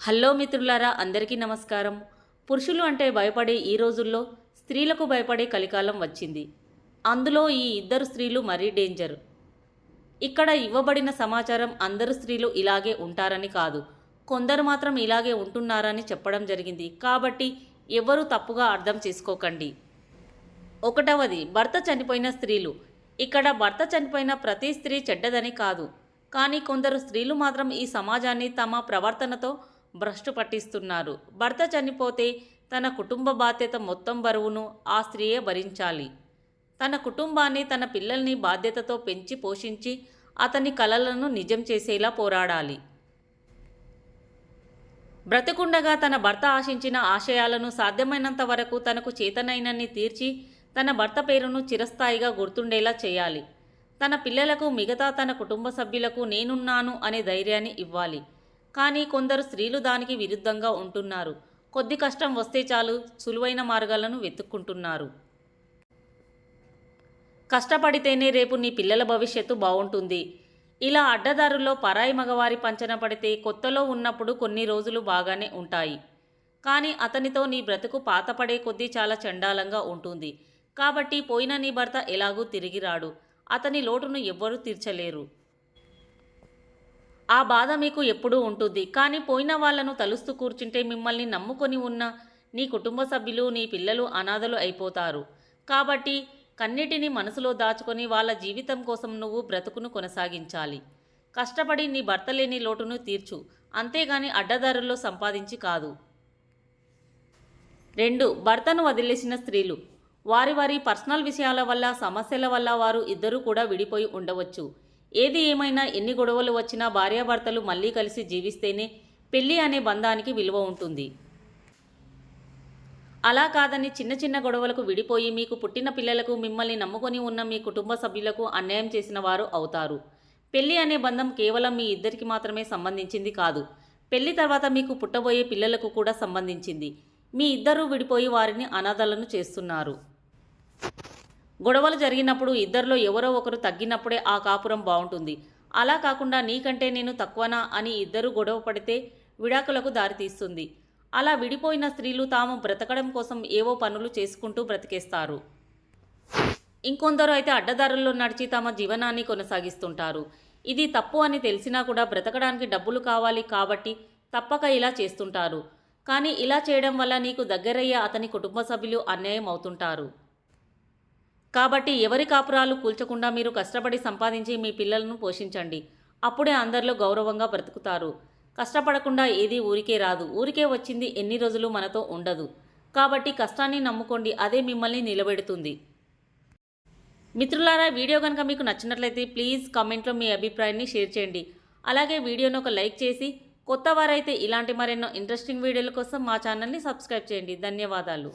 Hello మిత్రులారా అందరికీ నమస్కారం. పురుషులు అంటే భయపడే ఈ రోజుల్లో స్త్రీలకు భయపడే కలికాలం వచ్చింది. అందులో ఈ ఇద్దరు స్త్రీలు మరీ డేంజర్. ఇక్కడ ఇవ్వబడిన సమాచారం అందరు స్త్రీలు ఇలాగే ఉంటారని కాదు. కొందరు మాత్రం ఇలాగే ఉంటున్నారని చెప్పడం జరిగింది. కాబట్టి ఎవరు తప్పుగా అర్థం చేసుకోకండి. ఒకటవది భర్త చనిపోయిన స్త్రీలు. ఇక్కడ భర్త చనిపోయిన ప్రతి స్త్రీ చెడ్డదని కాదు. కానీ కొందరు స్త్రీలు మాత్రం ఈ సమాజాన్ని తమ ప్రవర్తనతో భ్రష్టు పట్టిస్తున్నారు. భర్త చనిపోతే తన కుటుంబ బాధ్యత మొత్తం బరువును ఆ స్త్రీయే భరించాలి. తన కుటుంబాన్ని తన పిల్లల్ని బాధ్యతతో పెంచి పోషించి అతని కలలను నిజం చేసేలా పోరాడాలి. బ్రతికుండగా తన భర్త ఆశించిన ఆశయాలను సాధ్యమైనంత వరకు తనకు చేతనైనన్ని తీర్చి తన భర్త పేరును చిరస్థాయిగా గుర్తుండేలా చేయాలి. తన పిల్లలకు మిగతా తన కుటుంబ సభ్యులకు నేనున్నాను అనే ధైర్యాన్ని ఇవ్వాలి. కానీ కొందరు స్త్రీలు దానికి విరుద్ధంగా ఉంటున్నారు. కొద్ది కష్టం వస్తే చాలు సులువైన మార్గాలను వెతుక్కుంటున్నారు. కష్టపడితేనే రేపు నీ పిల్లల భవిష్యత్తు బాగుంటుంది ఇలా అడ్డదారుల్లో పరాయి మగవారి పంచన పడితే కొత్తలో ఉన్నప్పుడు కొన్ని రోజులు బాగానే ఉంటాయి. కానీ అతనితో నీ బ్రతుకు పాతపడే కొద్దీ చాలా చండాలంగా ఉంటుంది. కాబట్టి పోయిన నీ భర్త ఎలాగూ తిరిగి రాడు. అతని లోటును ఎవ్వరూ తీర్చలేరు. ఆ బాధ మీకు ఎప్పుడూ ఉంటుంది కానీ పోయిన వాళ్ళను తలుస్తూ కూర్చుంటే మిమ్మల్ని నమ్ముకొని ఉన్న నీ కుటుంబ సభ్యులు నీ పిల్లలు అనాథలు అయిపోతారు. కాబట్టి కన్నిటిని మనసులో దాచుకొని వాళ్ళ జీవితం కోసం నువ్వు బ్రతుకును కొనసాగించాలి. కష్టపడి నీ భర్త లేని లోటును తీర్చు. అంతేగాని అడ్డదారుల్లో సంపాదించి కాదు. రెండు భర్తను వదిలేసిన స్త్రీలు. వారి వారి పర్సనల్ విషయాల వల్ల సమస్యల వల్ల వారు ఇద్దరూ కూడా విడిపోయి ఉండవచ్చు. ఏది ఏమైనా ఎన్ని గొడవలు వచ్చినా భార్యాభర్తలు మళ్ళీ కలిసి జీవిస్తేనే పెళ్ళి అనే బంధానికి విలువ ఉంటుంది. అలా కాదని చిన్న చిన్న గొడవలకు విడిపోయి మీకు పుట్టిన పిల్లలకు మిమ్మల్ని నమ్ముకొని ఉన్న మీ కుటుంబ సభ్యులకు అన్యాయం చేసిన వారు అవుతారు. పెళ్ళి అనే బంధం కేవలం మీ ఇద్దరికి మాత్రమే సంబంధించింది కాదు. పెళ్ళి తర్వాత మీకు పుట్టబోయే పిల్లలకు కూడా సంబంధించింది. మీ ఇద్దరూ విడిపోయి వారిని అనాథలను చేస్తున్నారు. గొడవలు జరిగినప్పుడు ఇద్దరిలో ఎవరో ఒకరు తగ్గినప్పుడే ఆ కాపురం బాగుంటుంది. అలా కాకుండా నీకంటే నేను తక్కువనా అని ఇద్దరు గొడవ పడితే విడాకులకు దారితీస్తుంది అలా విడిపోయిన స్త్రీలు తాము బ్రతకడం కోసం ఏవో పనులు చేసుకుంటూ బ్రతికేస్తారు. ఇంకొందరు అయితే అడ్డదారుల్లో నడిచి తమ జీవనాన్ని కొనసాగిస్తుంటారు. ఇది తప్పు అని తెలిసినా కూడా బ్రతకడానికి డబ్బులు కావాలి కాబట్టి తప్పక ఇలా చేస్తుంటారు. కానీ ఇలా చేయడం వల్ల నీకు దగ్గరయ్యే అతని కుటుంబ సభ్యులు అన్యాయం అవుతుంటారు కాబట్టి ఎవరి కాపురాలు కూల్చకుండా మీరు కష్టపడి సంపాదించి మీ పిల్లలను పోషించండి. అప్పుడే అందరిలో గౌరవంగా బ్రతుకుతారు. కష్టపడకుండా ఏది ఊరికే రాదు. ఊరికే వచ్చింది ఎన్ని రోజులు మనతో ఉండదు. కాబట్టి కష్టాన్ని నమ్ముకోండి. అదే మిమ్మల్ని నిలబెడుతుంది. మిత్రులారా వీడియో కనుక మీకు నచ్చినట్లయితే ప్లీజ్ కామెంట్లో మీ అభిప్రాయాన్ని షేర్ చేయండి. అలాగే వీడియోను ఒక లైక్ చేసి కొత్త వారైతే ఇలాంటి మరెన్నో ఇంట్రెస్టింగ్ వీడియోల కోసం మా ఛానల్ని సబ్స్క్రైబ్ చేయండి. ధన్యవాదాలు.